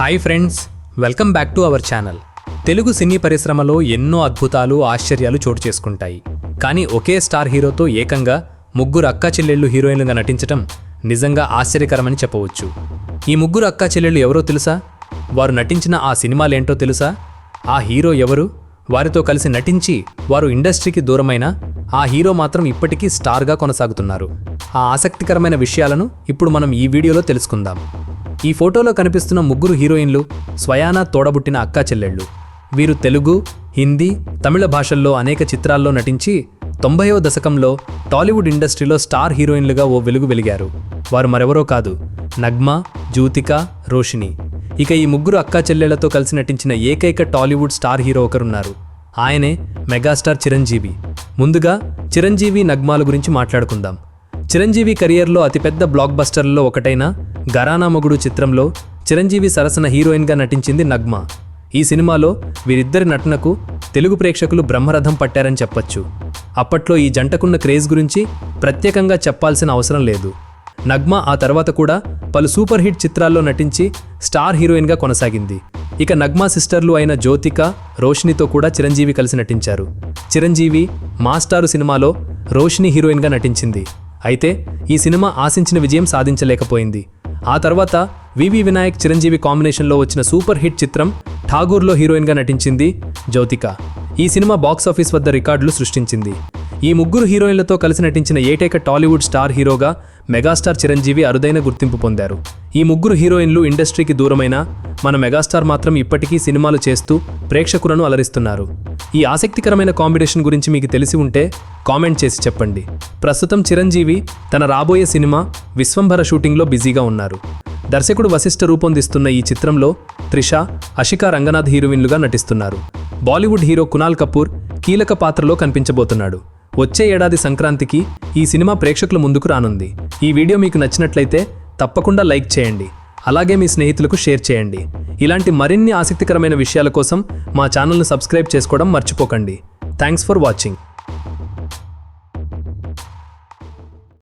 Hi friends welcome back to our channel Telugu cine పరిశ్రమలో ఎన్నో అద్భుతాలు ఆశ్చర్యాలు చోటు చేసుకుంటాయి. కానీ ఒకే స్టార్ హీరోతో ఏకంగా ముగ్గురు అక్కా చెల్లెళ్ళు హీరోయిన్లుగా నటించటం నిజంగా ఆశ్చర్యకరమని చెప్పవచ్చు. ఈ ముగ్గురు అక్కా చెల్లెళ్ళు ఎవరో తెలుసా? వారు నటించిన ఆ సినిమాలేంటో తెలుసా? ఆ హీరో ఎవరు? వారితో కలిసి నటించి వారు ఇండస్ట్రీకి దూరమైన ఆ హీరో మాత్రం ఇప్పటికీ స్టార్గా కొనసాగుతున్నారు. ఆ ఆసక్తికరమైన విషయాలను ఇప్పుడు మనం ఈ వీడియోలో తెలుసుకుందాం. ఈ ఫోటోలో కనిపిస్తున్న ముగ్గురు హీరోయిన్లు స్వయానా తోడబుట్టిన అక్కా చెల్లెళ్ళు. వీరు తెలుగు హిందీ తమిళ భాషల్లో అనేక చిత్రాల్లో నటించి తొంభైవ దశకంలో టాలీవుడ్ ఇండస్ట్రీలో స్టార్ హీరోయిన్లుగా ఓ వెలుగు వెలిగారు. వారు మరెవరో కాదు నగ్మా జ్యూతిక రోషిని ఇక ఈ ముగ్గురు అక్కా చెల్లెళ్ళతో కలిసి నటించిన ఏకైక టాలీవుడ్ స్టార్ హీరో ఒకరున్నారు. ఆయనే మెగాస్టార్ చిరంజీవి. ముందుగా చిరంజీవి నగ్మాల గురించి మాట్లాడుకుందాం. చిరంజీవి కెరియర్లో అతిపెద్ద బ్లాక్ బస్టర్లలో ఒకటైన గరానా మొగుడు చిత్రంలో చిరంజీవి సరసన హీరోయిన్గా నటించింది నగ్మా. ఈ సినిమాలో వీరిద్దరి నటనకు తెలుగు ప్రేక్షకులు బ్రహ్మరథం పట్టారని చెప్పొచ్చు. అప్పట్లో ఈ జంటకున్న క్రేజ్ గురించి ప్రత్యేకంగా చెప్పాల్సిన అవసరం లేదు. నగ్మా ఆ తర్వాత కూడా పలు సూపర్ హిట్ చిత్రాల్లో నటించి స్టార్ హీరోయిన్గా కొనసాగింది. ఇక నగ్మా సిస్టర్లు అయిన జ్యోతిక రోషినితో కూడా చిరంజీవి కలిసి నటించారు. చిరంజీవి మాస్టారు సినిమాలో రోషిని హీరోయిన్గా నటించింది. అయితే ఈ సినిమా ఆశించిన విజయం సాధించలేకపోయింది. ఆ తర్వాత వివి వినాయక్ చిరంజీవి కాంబినేషన్లో వచ్చిన సూపర్ హిట్ చిత్రం ఠాగూర్లో హీరోయిన్గా నటించింది జ్యోతిక. ఈ సినిమా బాక్స్ ఆఫీస్ వద్ద రికార్డులు సృష్టించింది. ఈ ముగ్గురు హీరోయిన్లతో కలిసి నటించిన ఏటైక టాలీవుడ్ స్టార్ హీరోగా మెగాస్టార్ చిరంజీవి అరుదైన గుర్తింపు పొందారు. ఈ ముగ్గురు హీరోయిన్లు ఇండస్ట్రీకి దూరమైన మన మెగాస్టార్ మాత్రం ఇప్పటికీ సినిమాలు చేస్తూ ప్రేక్షకులను అలరిస్తున్నారు. ఈ ఆసక్తికరమైన కాంబినేషన్ గురించి మీకు తెలిసి ఉంటే కామెంట్ చేసి చెప్పండి. ప్రస్తుతం చిరంజీవి తన రాబోయే సినిమా విశ్వంభర షూటింగ్లో బిజీగా ఉన్నారు. దర్శకుడు వశిష్ఠ రూపొందిస్తున్న ఈ చిత్రంలో త్రిష అషికా రంగనాథ్ హీరోయిన్లుగా నటిస్తున్నారు. బాలీవుడ్ హీరో కునాల్ కపూర్ కీలక పాత్రలో కనిపించబోతున్నాడు. వచ్చే ఏడాది సంక్రాంతికి ఈ సినిమా ప్రేక్షకుల ముందుకు రానుంది. ఈ వీడియో మీకు నచ్చినట్లయితే తప్పకుండా లైక్ చేయండి. అలాగే మీ స్నేహితులకు షేర్ చేయండి. ఇలాంటి మరిన్ని ఆసక్తికరమైన విషయాల కోసం మా ఛానల్ను సబ్స్క్రైబ్ చేసుకోవడం మర్చిపోకండి. Thanks for watching.